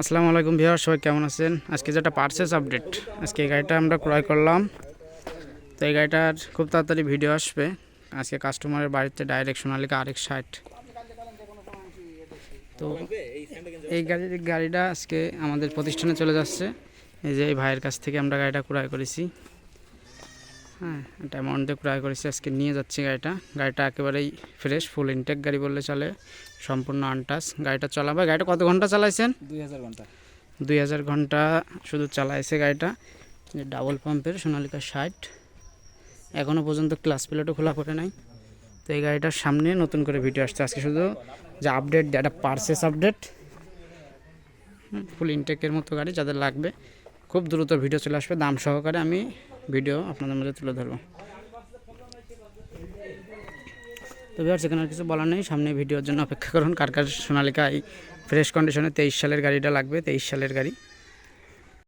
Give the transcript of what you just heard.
আসসালামু আলাইকুম ভিউয়ার সবাই কেমন আছেন? আজকে যেটা পার্সেস আপডেট আজকে এই গাড়িটা আমরা ক্রয় করলাম। তো এই গাড়িটার খুব তাড়াতাড়ি ভিডিও আসবে। আজকে কাস্টমারের বাড়িতে ডাইরেক্ট সোনালিকা আরেক সাইট তো এই গাড়ির গাড়িটা আজকে আমাদের প্রতিষ্ঠানে চলে যাচ্ছে। এই যে এই ভাইয়ের কাছ থেকে আমরা গাড়িটা ক্রয় করেছি। হ্যাঁ একটা অ্যামাউন্ট দিয়ে ক্রয় করেছি আজকে নিয়ে যাচ্ছি গাড়িটা। গাড়িটা একেবারেই ফ্রেশ ফুল ইনটেক গাড়ি বললে চলে সম্পূর্ণ আনটাস গাড়িটা চালাবে গাড়িটা কত ঘণ্টা চালাইছেন? দুই হাজার ঘণ্টা। দুই হাজার ঘণ্টা শুধু চালাইছে গাড়িটা। যে ডাবল পাম্পের সোনালিকা ষাট। এখনও পর্যন্ত ক্লাস প্লেটও খোলা করে নাই। তো এই গাড়িটার সামনে নতুন করে ভিডিও আসছে। আজকে শুধু যে আপডেট একটা পার্সেস আপডেট ফুল ইনটেকের মতো গাড়ি যাদের লাগবে। খুব দ্রুত ভিডিও চলে আসবে। দাম সহকারে আমি ভিডিও আপনাদের মধ্যে তুলে ধরবো। তো আর সেখানে কিছু বলার নেই। সামনে ভিডিওর জন্য অপেক্ষা করুন। কার কার সোনালিকা এই ফ্রেশ কন্ডিশনে তেইশ সালের গাড়িটা লাগবে, তেইশ সালের গাড়ি।